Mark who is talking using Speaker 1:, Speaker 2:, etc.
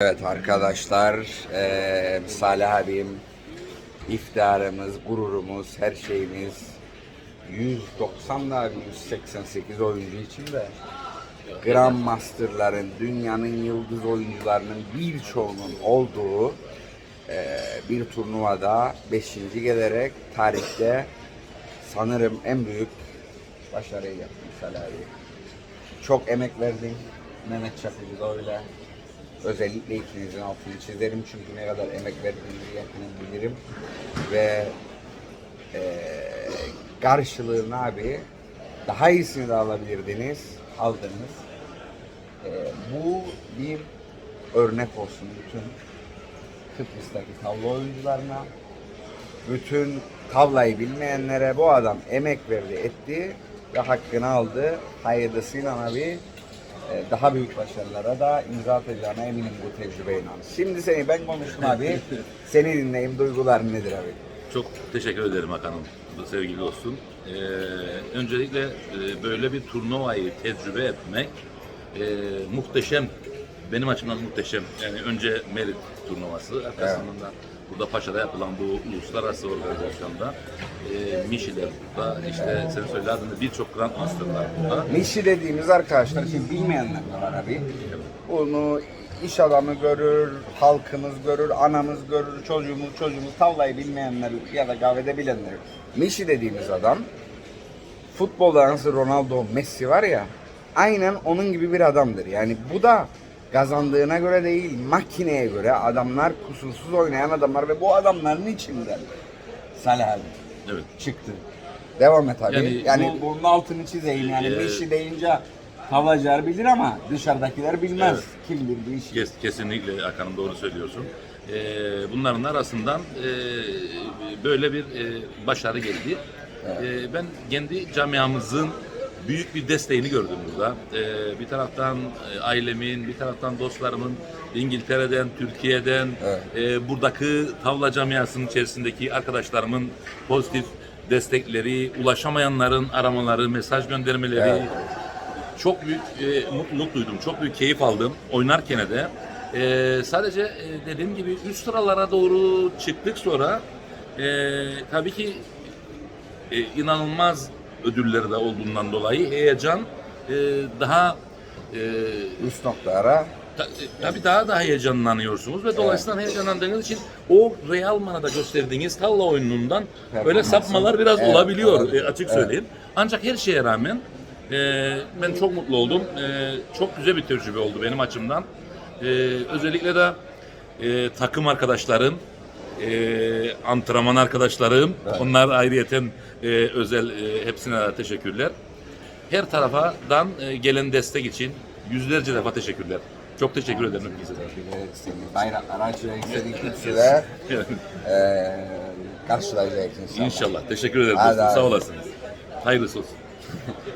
Speaker 1: Evet arkadaşlar, eee Salih abim, iftiharımız, gururumuz, her şeyimiz 190 da 188 oyuncu için de Grandmaster'ların, dünyanın yıldız oyuncularının birçoğunun olduğu eee, bir turnuvada 5. gelerek tarihte sanırım en büyük başarıyı yaptın Salih abi. Çok emek verdin. Mehmet Çakıcı da öyle. Özellikle ikinizin altını çizerim çünkü ne kadar emek verdiğinizi yakinen bilirim. Ve eee karşılığını abi daha iyisini de alabilirdiniz. Aldınız. Eee, bu bir örnek olsun bütün Kıbrıs'taki tavla oyuncularına. Bütün tavlayı bilmeyenlere bu adam emek verdi, etti ve hakkını aldı. Hayırlısıyla abi e, daha büyük başarılara da imza atacağına eminim bu tecrübeyle. Şimdi seni ben konuştum abi. Seni dinleyeyim. Duyguların nedir abi?
Speaker 2: Çok teşekkür ederim Hakan'ım, sevgili dostum. Ee, öncelikle e, böyle bir turnuvayı tecrübe etmek e, muhteşem, benim açımdan muhteşem. Yani önce Merit turnuvası, arkasından da burada Paşa'da yapılan bu uluslararası organizasyonda e, Mişiler burada, işte sen söylediğin gibi birçok Grandmaster'lar burada.
Speaker 1: Nişi dediğimiz arkadaşlar şimdi bilmeyenler var abi. Bunu iş adamı görür, halkımız görür, anamız görür, çocuğumuz, çocuğumuz tavlayı bilmeyenler ya da kahvede bilenler. Nişi dediğimiz adam futbolda nasıl Ronaldo, Messi var ya aynen onun gibi bir adamdır. Yani bu da kazandığına göre değil, makineye göre adamlar kusursuz oynayan adamlar ve bu adamların içinden Salih abi
Speaker 2: Evet.
Speaker 1: çıktı. Devam et abi. Yani,
Speaker 2: Yani bu-
Speaker 1: bunun altını çizeyim yani
Speaker 2: Ee,
Speaker 1: Messi deyince tavlacılar bilir ama dışarıdakiler bilmez.
Speaker 2: Evet.
Speaker 1: Kim bildiği işi.
Speaker 2: Kes, kesinlikle Hakan'ım doğru söylüyorsun. Ee, bunların arasından e, böyle bir e, başarı geldi. Ee, ben kendi camiamızın büyük bir desteğini gördüm burada. Ee, bir taraftan e, ailemin, bir taraftan dostlarımın İngiltere'den, Türkiye'den,
Speaker 1: Evet.
Speaker 2: e, buradaki tavla camiasının içerisindeki arkadaşlarımın pozitif destekleri, ulaşamayanların aramaları, mesaj göndermeleri,
Speaker 1: Evet.
Speaker 2: çok büyük e, mutluluk duydum. Çok büyük keyif aldım oynarken de. E, sadece e, dediğim gibi üst sıralara doğru çıktık sonra e, tabii ki e, inanılmaz ödülleri de olduğundan dolayı heyecan e, daha e,
Speaker 1: Üst noktalara
Speaker 2: ta- e, tabii daha da heyecanlanıyorsunuz ve dolayısıyla heyecanlandığınız için o Real Mana'da gösterdiğiniz tavla oyunundan böyle sapmalar biraz
Speaker 1: Evet,
Speaker 2: olabiliyor
Speaker 1: olabilir.
Speaker 2: e, açık
Speaker 1: Evet.
Speaker 2: söyleyeyim. Ancak her şeye rağmen e, ben çok mutlu oldum. E, çok güzel bir tecrübe oldu benim açımdan. E, özellikle de e, takım arkadaşlarım, e, antrenman arkadaşlarım, onlar ayrıyeten e, özel e, hepsine de teşekkürler. Her tarafadan e, gelen destek için yüzlerce defa teşekkürler. Çok teşekkür ederim
Speaker 1: seni bayraklar açacak istediğin kimseler eee karşılayacaksın inşallah.
Speaker 2: İnşallah. Teşekkür ederim
Speaker 1: Hadi
Speaker 2: dostum. Sağ olasınız. Hayırlısı olsun.